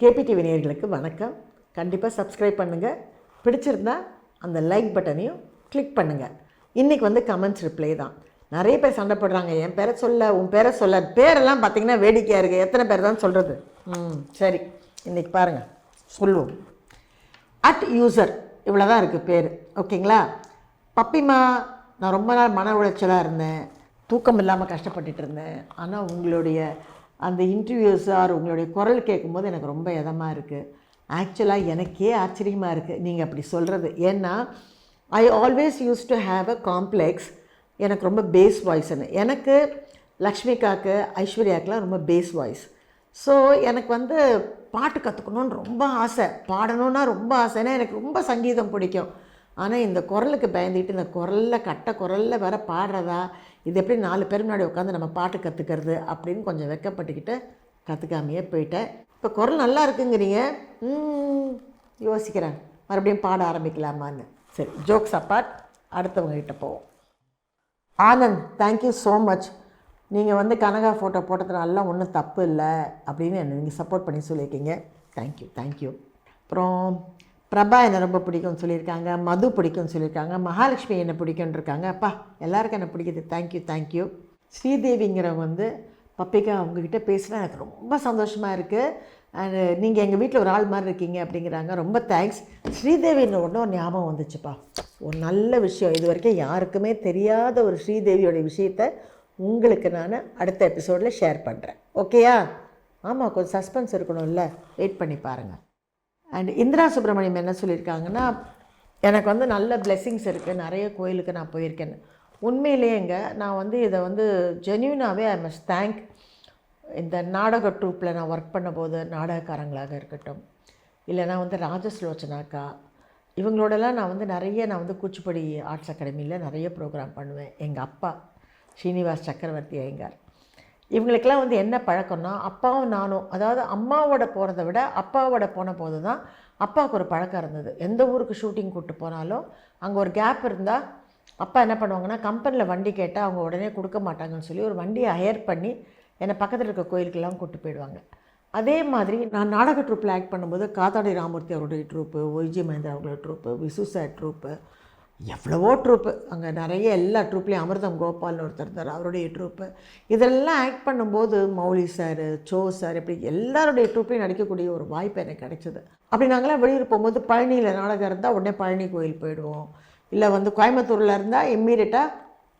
KPTV நேர்களுக்கு வணக்கம். கண்டிப்பாக சப்ஸ்கிரைப் பண்ணுங்கள் பிடிச்சிருந்தா அந்த லைக் பட்டனையும் கிளிக் பண்ணுங்கள் இன்றைக்கி வந்து கமெண்ட்ஸ் ரிப்ளை தான். நிறைய பேர் சண்டை போடுறாங்க. என் பேரை சொல்ல உன் பேரை சொல்ல. பேரெல்லாம் பார்த்தீங்கன்னா வேடிக்கையாக இருக்குது எத்தனை பேர் தான் சொல்கிறது ம் சரி. இன்றைக்கி பாருங்கள் சொல்லுவோம். அட் யூசர் இவ்வளோ தான் இருக்குது பேர். ஓகேங்களா? பப்பிமா நான் ரொம்ப நாள் மன உளைச்சலாக இருந்தேன். தூக்கம் இல்லாமல் கஷ்டப்பட்டுட்டு இருந்தேன். ஆனால் உங்களுடைய அந்த இன்டர்வியூஸ் ஆர் உங்களுடைய குரல் கேட்கும்போது எனக்கு ரொம்ப இதமாக இருக்குது ஆக்சுவலாக எனக்கே ஆச்சரியமாக இருக்குது நீங்கள் அப்படி சொல்கிறது ஏன்னா I always use to have a complex எனக்கு ரொம்ப பேஸ் வாய்ஸ்னு எனக்கு லக்ஷ்மிகாக்கு ஐஸ்வர்யாக்கெலாம் ரொம்ப பேஸ் வாய்ஸ் ஸோ எனக்கு வந்து பாட்டு கற்றுக்கணுன்னு ரொம்ப ஆசை. பாடணுன்னா ரொம்ப ஆசை. ஏன்னா எனக்கு ரொம்ப சங்கீதம் பிடிக்கும். ஆனால் இந்த குரலுக்கு பயந்துட்டு இந்த குரலில் கட்ட குரலில் வேற பாடுறதா? இது எப்படி நாலு பேர் முன்னாடி உட்காந்து நம்ம பாட்டு கற்றுக்கிறது அப்படின்னு கொஞ்சம் வெக்கப்பட்டுக்கிட்டு கற்றுக்காமையே போயிட்டேன். இப்போ குரல் நல்லா இருக்குங்கிறீங்க? ம், யோசிக்கிறேன். மறுபடியும் பாட ஆரம்பிக்கலாமான்னு. சரி ஜோக்ஸ் அப்பார்ட் அடுத்தவங்ககிட்ட போவோம். ஆனந்த் தேங்க்யூ ஸோ மச் நீங்கள் வந்து கனகா ஃபோட்டோ போட்டதுனால ஒன்றும் தப்பு இல்லை அப்படின்னு என்னை நீங்கள் சப்போர்ட் பண்ணி சொல்லியிருக்கீங்க. தேங்க்யூ தேங்க்யூ அப்புறம் பிரபா என்னை ரொம்ப பிடிக்கும்னு சொல்லியிருக்காங்க மது பிடிக்கும்னு சொல்லியிருக்காங்க மகாலட்சுமி என்னை பிடிக்கும்னு இருக்காங்க. அப்பா எல்லாருக்கும் என்ன பிடிக்குது. தேங்க்யூ தேங்க்யூ ஸ்ரீதேவிங்கிறவங்க வந்து பப்பிக்கா அவங்கக்கிட்ட பேசுனா எனக்கு ரொம்ப சந்தோஷமாக இருக்குது அண்டு நீங்கள் எங்கள் வீட்டில் ஒரு ஆள் மாதிரி இருக்கீங்க அப்படிங்கிறாங்க. ரொம்ப தேங்க்ஸ் ஸ்ரீதேவின்னு ஒன்று ஒரு ஞாபகம் வந்துச்சுப்பா. ஒரு நல்ல விஷயம். இது வரைக்கும் யாருக்குமே தெரியாத ஒரு ஸ்ரீதேவியோட விஷயத்த உங்களுக்கு நான் அடுத்த எபிசோடில் ஷேர் பண்ணுறேன் ஓகேயா ஆமாம் கொஞ்சம் சஸ்பென்ஸ் இருக்கணும்ல. வெயிட் பண்ணி பாருங்கள் அண்ட் இந்திரா சுப்பிரமணியம் என்ன சொல்லியிருக்காங்கன்னா எனக்கு வந்து நல்ல பிளெஸ்ஸிங்ஸ் இருக்குது நிறைய கோயிலுக்கு நான் போயிருக்கேன்னு உண்மையிலேயேங்க நான் வந்து இதை வந்து ஜென்யூனாகவே ஐ மஸ்ட் தேங்க் இந்த நாடக ட்ரூப்பில் நான் ஒர்க் பண்ணும்போது நாடகக்காரங்களாக இருக்கட்டும். இல்லைனா வந்து ராஜஸ்லோச்சனாக்கா இவங்களோடலாம் நான் வந்து நிறைய நான் வந்து கூச்சிப்படி ஆர்ட்ஸ் அகாடமியில் நிறைய ப்ரோக்ராம் பண்ணுவேன். எங்கள் அப்பா ஸ்ரீனிவாஸ் சக்கரவர்த்தி ஐயங்கார். இவங்களுக்கெல்லாம் வந்து என்ன பழக்கம்னா அப்பாவும் நானும் அதாவது அம்மாவோட போகிறத விட அப்பாவோட போன போது தான் அப்பாவுக்கு ஒரு பழக்கம் இருந்தது. எந்த ஊருக்கு ஷூட்டிங் கூப்பிட்டு போனாலும் அங்கே ஒரு கேப் இருந்தால் அப்பா என்ன பண்ணுவாங்கன்னா கம்பெனியில் வண்டி கேட்டால் அவங்க உடனே கொடுக்க மாட்டாங்கன்னு சொல்லி ஒரு வண்டியை ஹையர் பண்ணி என்னை பக்கத்தில் இருக்க கோயிலுக்கெல்லாம் கூப்பிட்டு போயிடுவாங்க. அதே மாதிரி நான் நாடக ட்ரூப்பில் ஆக்ட் பண்ணும்போது காத்தாடி ராமூர்த்தி அவருடைய ட்ரூப்பு ஒய்ஜி மகேந்திரா அவர்களுடைய ட்ரூப்பு விசுசா ட்ரூப்பு எவ்வளவோ ட்ரூப்பு அங்கே நிறைய எல்லா ட்ரூப்லேயும் அமிர்தம் கோபால்னு ஒருத்தர் இருந்தார் அவருடைய ட்ரூப்பு இதெல்லாம் ஆக்ட் பண்ணும்போது மௌலி சார் சோ சார் இப்படி எல்லாருடைய ட்ரூப்லேயும் நடிக்கக்கூடிய ஒரு வாய்ப்பு எனக்கு கிடைச்சிது. அப்படி நாங்களாம் வெளியூர் போகும்போது பழனியில் நாடகம் இருந்தால் உடனே பழனி கோயில் போயிடுவோம். இல்லை வந்து கோயம்புத்தூரில் இருந்தால் இம்மீடியட்டாக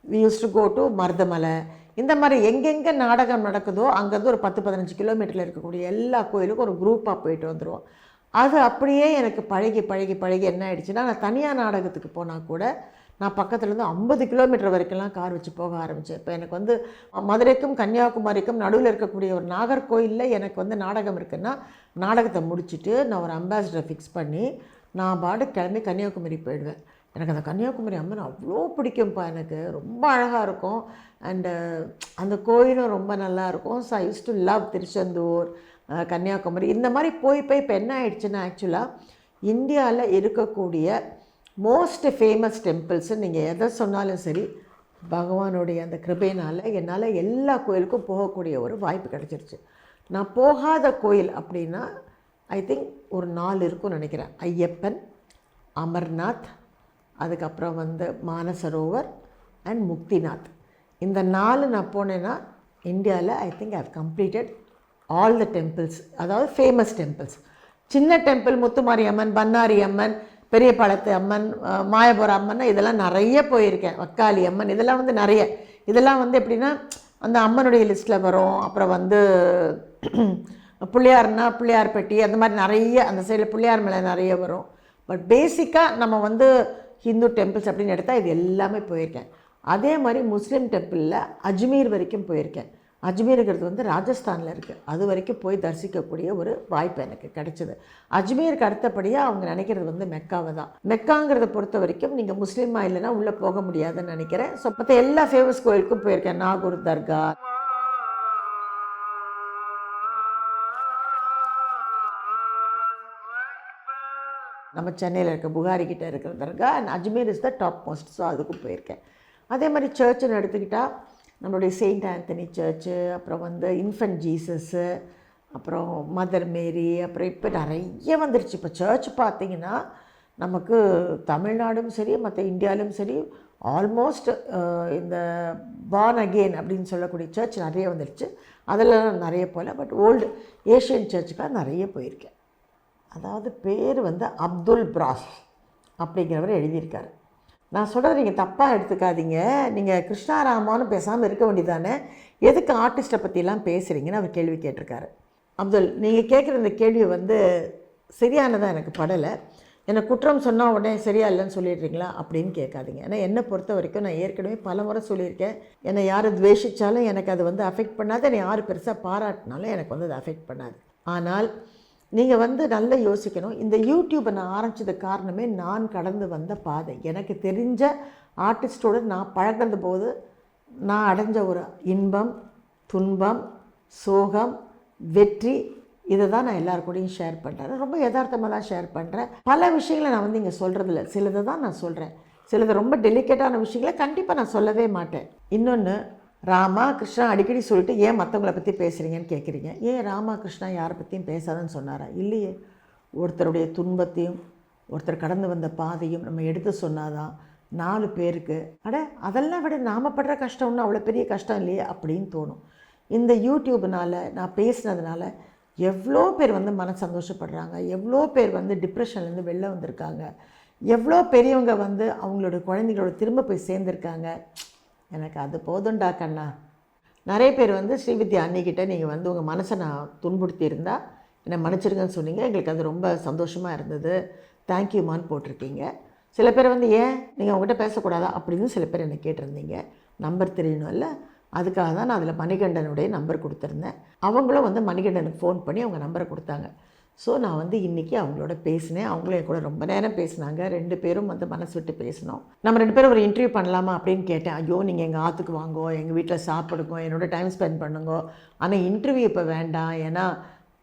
we use to go to Marudamalai. இந்த மாதிரி எங்கெங்கே நாடகம் நடக்குதோ அங்கேருந்து ஒரு பத்து பதினஞ்சு கிலோமீட்டரில் இருக்கக்கூடிய எல்லா கோயிலுக்கும் ஒரு குரூப்பாக போயிட்டு வந்துடுவோம் அது அப்படியே எனக்கு பழகி பழகி பழகி என்ன ஆயிடுச்சுன்னா நான் தனியார் நாடகத்துக்கு போனால் கூட நான் பக்கத்துலேருந்து ஐம்பது கிலோமீட்டர் வரைக்கும்லாம் கார் வச்சு போக ஆரம்பித்தேன் இப்போ எனக்கு வந்து மதுரைக்கும் கன்னியாகுமரிக்கும் நடுவில் இருக்கக்கூடிய ஒரு நாகர்கோயிலில் எனக்கு வந்து நாடகம் இருக்குன்னா நாடகத்தை முடிச்சுட்டு நான் ஒரு அம்பாசிடரை ஃபிக்ஸ் பண்ணி நான் பாடு கிளம்பி கன்னியாகுமரி போயிடுவேன். எனக்கு அந்த கன்னியாகுமரி அம்மன் அவ்வளோ பிடிக்கும்ப்பா எனக்கு. ரொம்ப அழகாக இருக்கும். அண்டு அந்த கோயிலும் ரொம்ப நல்லாயிருக்கும் so I use to love Tiruchendur Kanyakumari. இந்த மாதிரி போய் போய் இப்போ என்ன ஆயிடுச்சுன்னா ஆக்சுவலாக இந்தியாவில் இருக்கக்கூடிய மோஸ்ட் ஃபேமஸ் டெம்பிள்ஸு நீங்கள் எதை சொன்னாலும் சரி பகவானுடைய அந்த கிருபையினால் என்னால் எல்லா கோயிலுக்கும் போகக்கூடிய ஒரு வாய்ப்பு கிடச்சிருச்சு. நான் போகாத கோயில் அப்படின்னா ஐ திங்க் ஒரு நாலு இருக்கும்னு நினைக்கிறேன். ஐயப்பன் அமர்நாத் அதுக்கப்புறம் வந்து மானசரோவர் அண்ட் முக்திநாத். இந்த நாலு நான் போனேன்னா இந்தியாவில் I think I have completed all the temples அதாவது ஃபேமஸ் டெம்பிள்ஸ் சின்ன டெம்பிள் முத்துமாரி அம்மன் பன்னாரி அம்மன் பெரிய பழத்து அம்மன் மாயபுர அம்மன் இதெல்லாம் நிறைய போயிருக்கேன். வக்காளி அம்மன் இதெல்லாம் வந்து நிறைய. இதெல்லாம் வந்து எப்படின்னா அந்த அம்மனுடைய லிஸ்ட்டில் வரும். அப்புறம் வந்து பிள்ளையார்னா பிள்ளையார்பட்டி அந்த மாதிரி நிறைய அந்த சைடில் பிள்ளையார் மேலே நிறைய வரும். பட் பேசிக்காக நம்ம வந்து ஹிந்து டெம்பிள்ஸ் அப்படின்னு எடுத்தால் இது எல்லாமே போயிருக்கேன். அதே மாதிரி முஸ்லீம் டெம்பிளில் அஜ்மீர் வரைக்கும் போயிருக்கேன். அஜ்மீருங்கிறது வந்து ராஜஸ்தானில் இருக்குது அது வரைக்கும் போய் தரிசிக்கக்கூடிய ஒரு வாய்ப்பு எனக்கு கிடைச்சிது. அஜ்மீருக்கு அடுத்தபடியாக அவங்க நினைக்கிறது வந்து மெக்காவை தான். மெக்காங்கிறத பொறுத்த வரைக்கும் நீங்கள் முஸ்லீமாக இல்லைன்னா உள்ளே போக முடியாதுன்னு நினைக்கிறேன். ஸோ மற்ற எல்லா ஃபேமஸ் கோயிலுக்கும் போயிருக்கேன். நாகூர் தர்கா. நம்ம சென்னையில் இருக்க புகாரி கிட்டே இருக்கிற தர்கா and Ajmer is the top most so அதுக்கும் போயிருக்கேன். அதே மாதிரி சர்ச்சுன்னு எடுத்துக்கிட்டால் நம்மளுடைய செயின்ட் ஆந்தனி சர்ச்சு அப்புறம் வந்து இன்ஃபன்ட் ஜீசஸ்ஸு அப்புறம் மதர் மேரி அப்புறம் இப்போ நிறைய வந்துருச்சு. இப்போ சர்ச் பார்த்தீங்கன்னா நமக்கு தமிழ்நாடும் சரி மற்ற இந்தியாவிலும் சரி ஆல்மோஸ்ட் இந்த பார்ன் அகெயின் அப்படின்னு சொல்லக்கூடிய சர்ச் நிறைய வந்துருச்சு. அதில் நிறைய போகல பட் ஓல்டு ஏஷியன் சர்ச்சுக்காக நிறைய போயிருக்கேன். அதாவது பேர் வந்து அப்துல் பிராஸ் அப்படிங்கிறவர் எழுதியிருக்காரு. நான் சொல்கிறத நீங்கள் தப்பாக எடுத்துக்காதீங்க. நீங்கள் கிருஷ்ணாராமான்னு பேசாமல் இருக்க வேண்டியதானே எதுக்கு ஆர்டிஸ்ட்டை பற்றிலாம் பேசுகிறீங்கன்னு அவர் கேள்வி கேட்டிருக்காரு. அப்துல் நீங்கள் கேட்குற இந்த கேள்வி வந்து சரியானதாக எனக்கு படலை. என்னை குற்றம் சொன்னால் உடனே சரியா இல்லைன்னு சொல்லிடுறீங்களா அப்படின்னு கேட்காதீங்க. ஏன்னா என்னை பொறுத்த வரைக்கும் நான் ஏற்கனவே பல முறை சொல்லியிருக்கேன். என்னை யார் துவேஷித்தாலும் எனக்கு அது வந்து அஃபெக்ட் பண்ணாது. என்னை யார் பெருசாக பாராட்டினாலும் எனக்கு வந்து அது அஃபெக்ட் பண்ணாது. ஆனால் நீங்கள் வந்து நல்லா யோசிக்கணும். இந்த யூடியூப்பை நான் ஆரம்பிச்சது காரணமே நான் கடந்து வந்த பாதை. எனக்கு தெரிஞ்ச ஆர்டிஸ்டோடு நான் பழகுறது போது நான் அடைஞ்ச ஒரு இன்பம் துன்பம் சோகம் வெற்றி இதை தான் நான் எல்லார் கூடயும் ஷேர் பண்ணுறேன் ரொம்ப யதார்த்தமாக தான் ஷேர் பண்ணுறேன் பல விஷயங்களை நான் வந்து இங்கே சொல்கிறதில்ல சிலதை தான் நான் சொல்கிறேன் சிலது ரொம்ப டெலிகேட்டான விஷயங்களை கண்டிப்பாக நான் சொல்லவே மாட்டேன். இன்னொன்று ராமா கிருஷ்ணா அடிக்கடி சொல்லிட்டு ஏன் மற்றவங்கள பற்றி பேசுகிறீங்கன்னு கேட்குறீங்க ஏன் ராமா கிருஷ்ணா யாரை பற்றியும் பேசாதன்னு சொன்னாரா? இல்லையே. ஒருத்தருடைய துன்பத்தையும் ஒருத்தர் கடந்து வந்த பாதையும் நம்ம எடுத்து சொன்னாதான் நாலு பேருக்கு அட அதெல்லாம் விட நாம் படுற கஷ்டம் அவ்வளோ பெரிய கஷ்டம் இல்லையே? அப்படின்னு தோணும். இந்த யூடியூப்னால் நான் பேசினதுனால எவ்வளோ பேர் வந்து மன சந்தோஷப்படுறாங்க எவ்வளோ பேர் வந்து டிப்ரெஷன்லேருந்து வெளில வந்திருக்காங்க எவ்வளோ பெரியவங்க வந்து அவங்களோட குழந்தைகளோட திரும்ப போய் சேர்ந்துருக்காங்க எனக்கு அது போதும்டா கண்ணா. நிறைய பேர் வந்து ஸ்ரீவித்யா அன்னிக்கிட்ட நீங்கள் வந்து உங்கள் மனசை நான் துன்புறுத்தி இருந்தால் என்னை மன்னிச்சிருங்கன்னு சொன்னீங்க. எங்களுக்கு அது ரொம்ப சந்தோஷமாக இருந்தது. தேங்க்யூமான்னு போட்டிருக்கீங்க. சில பேர் வந்து ஏன்? நீங்கள் அவங்ககிட்ட பேசக்கூடாதா? அப்படின்னு சில பேர் என்னை கேட்டிருந்தீங்க. நம்பர் தெரியணும்ல. அதுக்காக தான் நான் அதில் மணிகண்டனுடைய நம்பர் கொடுத்துருந்தேன். அவங்களும் வந்து மணிகண்டனுக்கு ஃபோன் பண்ணி அவங்க நம்பரை கொடுத்தாங்க. ஸோ நான் வந்து இன்றைக்கி அவங்களோட பேசினேன். அவங்களும் என் கூட ரொம்ப நேரம் பேசினாங்க. ரெண்டு பேரும் வந்து மனசு விட்டு பேசினோம். நம்ம ரெண்டு பேரும் ஒரு இன்டர்வியூ பண்ணலாமா அப்படின்னு கேட்டேன். ஐயோ நீங்கள் எங்கள் ஆற்றுக்கு வாங்கோ எங்கள் வீட்டில் சாப்பிடுங்க என்னோட டைம் ஸ்பெண்ட் பண்ணுங்க. ஆனால் இன்டர்வியூ இப்போ வேண்டாம். ஏன்னா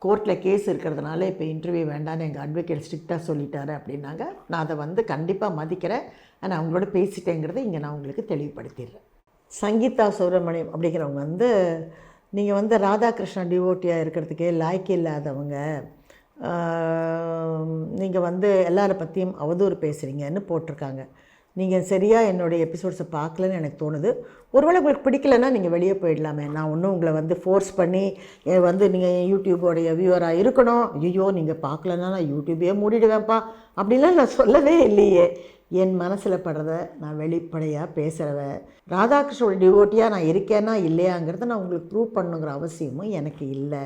கோர்ட்டில் கேஸ் இருக்கிறதுனால இப்போ இன்டர்வியூ வேண்டாம்னு எங்கள் அட்வொகேட் ஸ்ட்ரிக்டாக சொல்லிட்டாரு அப்படின்னாங்க. நான் அதை வந்து கண்டிப்பாக மதிக்கிறேன். ஆனால் அவங்களோட பேசிட்டேங்கிறத இங்கே நான் உங்களுக்கு தெளிவுபடுத்திடுறேன். சங்கீதா சுப்பிரமணியம் அப்படிங்கிறவங்க வந்து நீங்கள் வந்து ராதாகிருஷ்ணன் டிவோட்டியாக இருக்கிறதுக்கே லாய்க்கு இல்லாதவங்க நீங்கள் வந்து எல்லாரை பற்றியும் அவதூறு பேசுகிறீங்கன்னு போட்டிருக்காங்க. நீங்கள் சரியாக என்னுடைய எபிசோட்ஸை பார்க்கலன்னு எனக்கு தோணுது. ஒருவேளை உங்களுக்கு பிடிக்கலன்னா நீங்கள் வெளியே போயிடலாமே. நான் ஒன்றும் உங்களை வந்து ஃபோர்ஸ் பண்ணி வந்து நீங்கள் யூடியூபோடைய வியூவராக இருக்கணும். ஐயோ நீங்கள் பார்க்கலன்னா நான் யூடியூபே மூடிடுவேன்ப்பா. அப்படிலாம் நான் சொல்லவே இல்லையே. என் மனசில் படுறத நான் வெளிப்படையாக பேசுகிறவன் ராதாகிருஷ்ணோட டிவோட்டியாக நான் இருக்கேனா இல்லையாங்கிறத நான் உங்களுக்கு ப்ரூவ் பண்ணுங்கிற அவசியமும் எனக்கு இல்லை.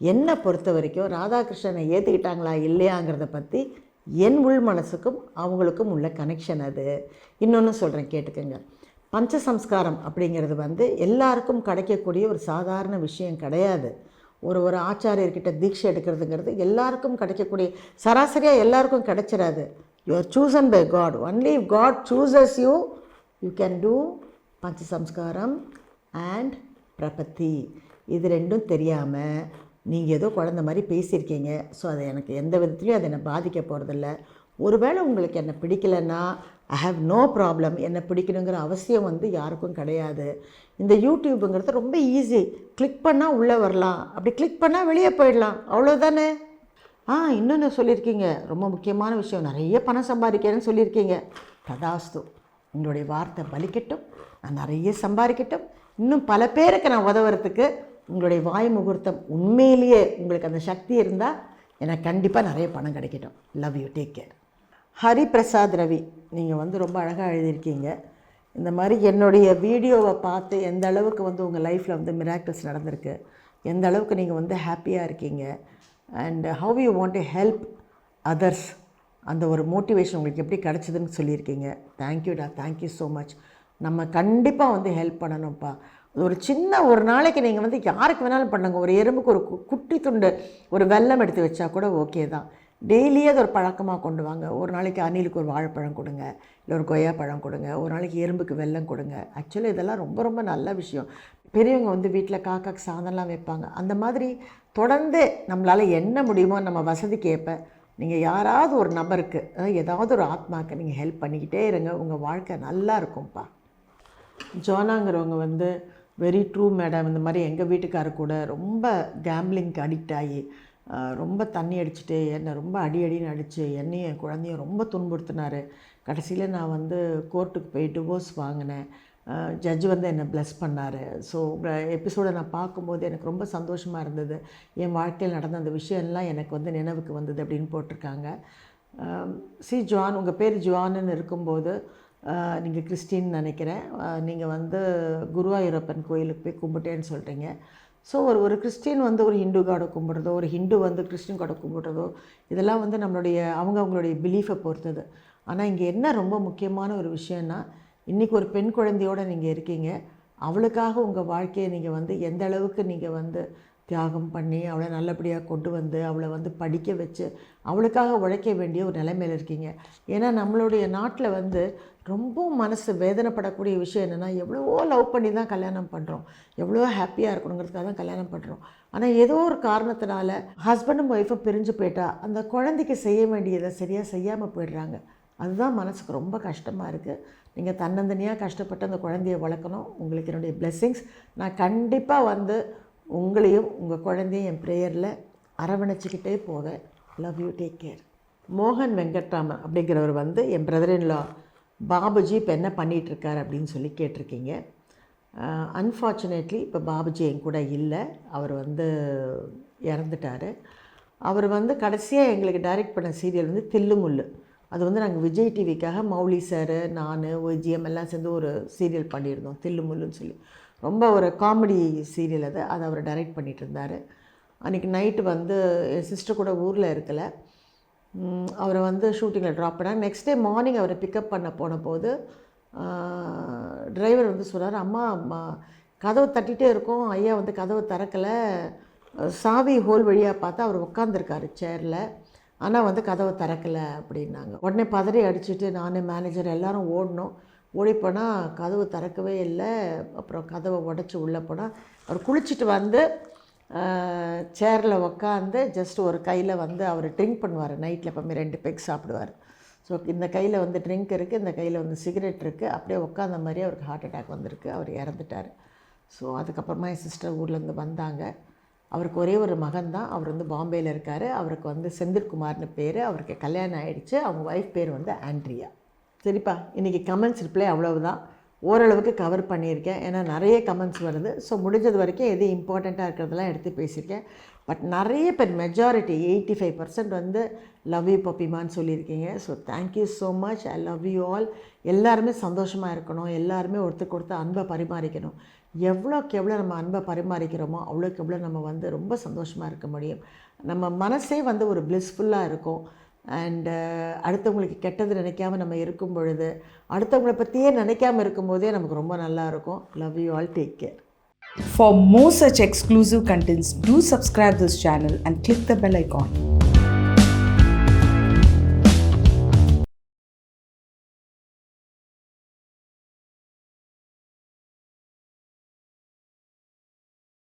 என்னை பொறுத்த வரைக்கும் ராதாகிருஷ்ணனை ஏற்றுக்கிட்டாங்களா இல்லையாங்கிறத பற்றி என் உள் மனசுக்கும் அவங்களுக்கும் உள்ள கனெக்ஷன் அது. இன்னொன்று சொல்கிறேன் கேட்டுக்கோங்க. பஞ்சசம்ஸ்காரம் அப்படிங்கிறது வந்து எல்லாருக்கும் கிடைக்கக்கூடிய ஒரு சாதாரண விஷயம் கிடையாது. ஒரு ஒரு ஆச்சாரியர்கிட்ட தீட்சை எடுக்கிறதுங்கிறது எல்லாருக்கும் கிடைக்கக்கூடிய சராசரியாக எல்லாருக்கும் கிடைச்சிடாது you are chosen by God only God chooses you you can do பஞ்சசம்ஸ்காரம் and பிரபத்தி. இது ரெண்டும் தெரியாமல் நீங்கள் ஏதோ குழந்த மாதிரி பேசியிருக்கீங்க. ஸோ அது எனக்கு எந்த விதத்துலையும் அதை என்னை பாதிக்க போகிறதில்ல ஒருவேளை உங்களுக்கு என்னை பிடிக்கலன்னா ஐ ஹாவ் நோ ப்ராப்ளம் என்னை பிடிக்கணுங்கிற அவசியம் வந்து யாருக்கும் கிடையாது. இந்த யூடியூப்புங்கிறது ரொம்ப ஈஸி கிளிக் பண்ணால் உள்ளே வரலாம். அப்படி கிளிக் பண்ணால் வெளியே போயிடலாம். அவ்வளோதானே ஆ இன்னொன்று சொல்லியிருக்கீங்க. ரொம்ப முக்கியமான விஷயம். நிறைய பணம் சம்பாதிக்கிறேன்னு சொல்லியிருக்கீங்க. ததாஸ்து உங்களுடைய வார்த்தை பலிக்கட்டும் நான் நிறைய சம்பாதிக்கட்டும். இன்னும் பல பேருக்கு நான் உதவுறதுக்கு உங்களுடைய வாய் முகூர்த்தம் உண்மையிலேயே உங்களுக்கு அந்த சக்தி இருந்தால் எனக்கு கண்டிப்பாக நிறைய பணம் கிடைக்கட்டும். Love you take care Hariprasad Ravi நீங்கள் வந்து ரொம்ப அழகாக எழுதியிருக்கீங்க. இந்த மாதிரி என்னுடைய வீடியோவை பார்த்து எந்த அளவுக்கு வந்து உங்கள் லைஃப்பில் வந்து மிராக்கிள்ஸ் நடந்திருக்கு எந்த அளவுக்கு நீங்கள் வந்து ஹாப்பியாக இருக்கீங்க and how you want to help others அந்த ஒரு மோட்டிவேஷன் உங்களுக்கு எப்படி கிடச்சிதுன்னு சொல்லியிருக்கீங்க. தேங்க்யூடா தேங்க்யூ ஸோ மச் நம்ம கண்டிப்பாக வந்து ஹெல்ப் பண்ணணும்ப்பா. ஒரு சின்ன ஒரு நாளைக்கு நீங்கள் வந்து யாருக்கு வேணாலும் பண்ணுங்க. ஒரு எறும்புக்கு ஒரு கு- குட்டி துண்டு ஒரு வெல்லம் எடுத்து வச்சா கூட ஓகே தான். டெய்லியே அது ஒரு பழக்கமாக கொண்டு வாங்க. ஒரு நாளைக்கு அணிலுக்கு ஒரு வாழைப்பழம் கொடுங்க. இல்லை ஒரு கொய்யா பழம் கொடுங்க. ஒரு நாளைக்கு எறும்புக்கு வெல்லம் கொடுங்க. ஆக்சுவலி இதெல்லாம் ரொம்ப ரொம்ப நல்ல விஷயம். பெரியவங்க வந்து வீட்டில் காக்காக்கு சாதம்லாம் வைப்பாங்க. அந்த மாதிரி தொடர்ந்து நம்மளால் என்ன முடியுமோ நம்ம வசதிக்கு ஏற்ப நீங்கள் யாராவது ஒரு நபருக்கு ஏதாவது ஒரு ஆத்மாக்கு நீங்கள் ஹெல்ப் பண்ணிக்கிட்டே இருங்க. உங்கள் வாழ்க்கை நல்லா இருக்கும்ப்பா ஜோனாங்கிறவங்க வந்து வெரி ட்ரூ மேடம் இந்த மாதிரி எங்கள் வீட்டுக்காரர் கூட ரொம்ப கேம்பிளிங்க்கு அடிக்ட் ஆகி ரொம்ப தண்ணி அடிச்சுட்டு என்னை ரொம்ப அடி அடின்னு அடித்து என்னையும் என் குழந்தையும் ரொம்ப துன்புறுத்தினார். கடைசியில் நான் வந்து கோர்ட்டுக்கு போய் டிவோர்ஸ் வாங்கினேன். ஜட்ஜ் வந்து என்னை ப்ளஸ் பண்ணார். ஸோ எபிசோடை நான் பார்க்கும்போது எனக்கு ரொம்ப சந்தோஷமாக இருந்தது. என் வாழ்க்கையில் நடந்த அந்த விஷயம்லாம் எனக்கு வந்து நினைவுக்கு வந்தது அப்படின்னு போட்டிருக்காங்க. சி ஜுவான் உங்கள் பேர் ஜான்னு இருக்கும்போது நீங்கள் கிறிஸ்டின் நினைக்கிறேன். நீங்கள் வந்து குருவாயூரப்பன் கோயிலுக்கு போய் கும்பிட்டேன்னு சொல்கிறீங்க ஸோ ஒரு ஒரு கிறிஸ்டின் வந்து ஒரு ஹிந்து காடை கும்பிட்றதோ ஒரு ஹிந்து வந்து கிறிஸ்டின் காடை கும்பிட்றதோ இதெல்லாம் வந்து நம்மளுடைய அவங்க அவங்களுடைய பிலீஃபை பொறுத்தது. ஆனால் இங்கே என்ன ரொம்ப முக்கியமான ஒரு விஷயம்னா இன்றைக்கி ஒரு பெண் குழந்தையோடு நீங்கள் இருக்கீங்க. அவளுக்காக உங்கள் வாழ்க்கையை நீங்கள் வந்து எந்த அளவுக்கு நீங்கள் வந்து தியாகம் பண்ணி அவளை நல்லபடியாக கொண்டு வந்து அவளை வந்து படிக்க வச்சு அவளுக்காக உழைக்க வேண்டிய ஒரு நிலைமையில் இருக்கீங்க. ஏன்னா நம்மளுடைய நாட்டில் வந்து ரொம்ப மனசு வேதனைப்படக்கூடிய விஷயம் என்னென்னா எவ்வளவோ லவ் பண்ணி தான் கல்யாணம் பண்ணுறோம் எவ்வளோ ஹாப்பியாக இருக்கணுங்கிறதுக்காக தான் கல்யாணம் பண்ணுறோம் ஆனால் ஏதோ ஒரு காரணத்தினால ஹஸ்பண்டும் ஒய்ஃபும் பிரிஞ்சு போயிட்டா அந்த குழந்தைக்கு செய்ய வேண்டியதை சரியாக செய்யாமல் போயிடுறாங்க. அதுதான் மனசுக்கு ரொம்ப கஷ்டமாக இருக்குது நீங்கள் தன்னந்தனியாக கஷ்டப்பட்டு அந்த குழந்தைய வளர்க்கணும். உங்களுக்கு என்னுடைய பிளெஸ்ஸிங்ஸ் நான் கண்டிப்பாக வந்து உங்களையும் உங்கள் குழந்தையும் என் ப்ரேயரில் அரவணைச்சிக்கிட்டே போக. லவ் யூ டேக் கேர் மோகன் வெங்கட்ராமன் அப்படிங்கிறவர் வந்து என் பிரதரின்லா பாபுஜி இப்போ என்ன பண்ணிகிட்ருக்கார் அப்படின்னு சொல்லி கேட்டிருக்கீங்க. அன்ஃபார்ச்சுனேட்லி இப்போ பாபுஜி என் கூட இல்லை. அவர் வந்து இறந்துட்டார். அவர் வந்து கடைசியாக எங்களுக்கு டைரக்ட் பண்ண சீரியல் வந்து தில்லுமுல்லு அது வந்து நாங்கள் விஜய் டிவிக்காக மௌலி சார் நான் ஒய்ஜிஎம் எல்லாம் சேர்ந்து ஒரு சீரியல் பண்ணியிருந்தோம். தில்லுமுல்லுன்னு சொல்லி. ரொம்ப ஒரு காமெடி சீரியல் அது. அதை அவர் டைரக்ட் பண்ணிகிட்டு இருந்தார் அன்றைக்கி நைட்டு வந்து என் சிஸ்டர் கூட ஊரில் இருக்கலை. அவரை வந்து ஷூட்டிங்கில் ட்ராப் பண்ணாங்க. நெக்ஸ்ட் டே மார்னிங் அவரை பிக்கப் பண்ண போன போது டிரைவர் வந்து சொன்னார் அம்மா அம்மா கதவை தட்டிகிட்டே இருக்கோம். ஐயா வந்து கதவை திறக்கலை. சாவி ஹோல் வழியாக பார்த்தா அவர் உட்காந்துருக்காரு சேரில் ஆனால் வந்து கதவை திறக்கலை அப்படின்னாங்க. உடனே பதறி அடிச்சுட்டு நான் மேனேஜர் எல்லோரும் ஓடணும். ஓடி போனால் கதவு திறக்கவே இல்லை. அப்புறம் கதவை உடச்சி உள்ளே போனால் அவர் குளிச்சுட்டு வந்து சேரில் உக்காந்து ஜஸ்ட் ஒரு கையில் வந்து அவர் ட்ரிங்க் பண்ணுவார். நைட்டில் எப்பவுமே ரெண்டு பெக் சாப்பிடுவார். ஸோ இந்த கையில் வந்து ட்ரிங்க் இருக்குது இந்த கையில் வந்து சிகரெட் இருக்குது அப்படியே உட்காந்த மாதிரி அவருக்கு ஹார்ட் அட்டாக் வந்திருக்கு. அவர் இறந்துட்டார். ஸோ அதுக்கப்புறமா என் சிஸ்டர் ஊர்லேருந்து வந்தாங்க. அவருக்கு ஒரே ஒரு மகன் தான். அவர் வந்து பாம்பேயில் இருக்கார். அவருக்கு வந்து செந்தில்குமார்னு பேர். அவருக்கு கல்யாணம் ஆகிடுச்சு அவங்க ஒய்ஃப் பேர் வந்து ஆண்ட்ரியா. சரிப்பா இன்றைக்கி கமெண்ட்ஸ் ரிப்ளை அவ்வளவுதான். ஓரளவுக்கு கவர் பண்ணியிருக்கேன். ஏன்னா நிறைய கமெண்ட்ஸ் வருது. ஸோ முடிஞ்சது வரைக்கும் எது இம்பார்ட்டண்ட்டாக இருக்கிறதெல்லாம் எடுத்து பேசியிருக்கேன். பட் நிறைய பேர் மெஜாரிட்டி எயிட்டி ஃபைவ் பர்சன்ட் வந்து லவ் யூ பப்பிமான்னு சொல்லியிருக்கீங்க. So thank you so much I love you all எல்லாருமே சந்தோஷமாக இருக்கணும். எல்லாருமே ஒருத்தர் கொடுத்து அன்பை பரிமாறிக்கணும். எவ்வளோக்கு எவ்வளோ நம்ம அன்பை பரிமாறிக்கிறோமோ அவ்வளோக்கு எவ்வளோ நம்ம வந்து ரொம்ப சந்தோஷமாக இருக்க முடியும். நம்ம மனசே வந்து ஒரு ப்ளிஸ்ஃபுல்லாக இருக்கும். அண்டு uh, அடுத்தவங்களுக்கு கெட்டது நினைக்காம நம்ம இருக்கும் பொழுது அடுத்தவங்களை பற்றியே நினைக்காம இருக்கும்போதே நமக்கு ரொம்ப நல்லா இருக்கும். Love you all take care for more such exclusive contents to subscribe this channel and click the bell icon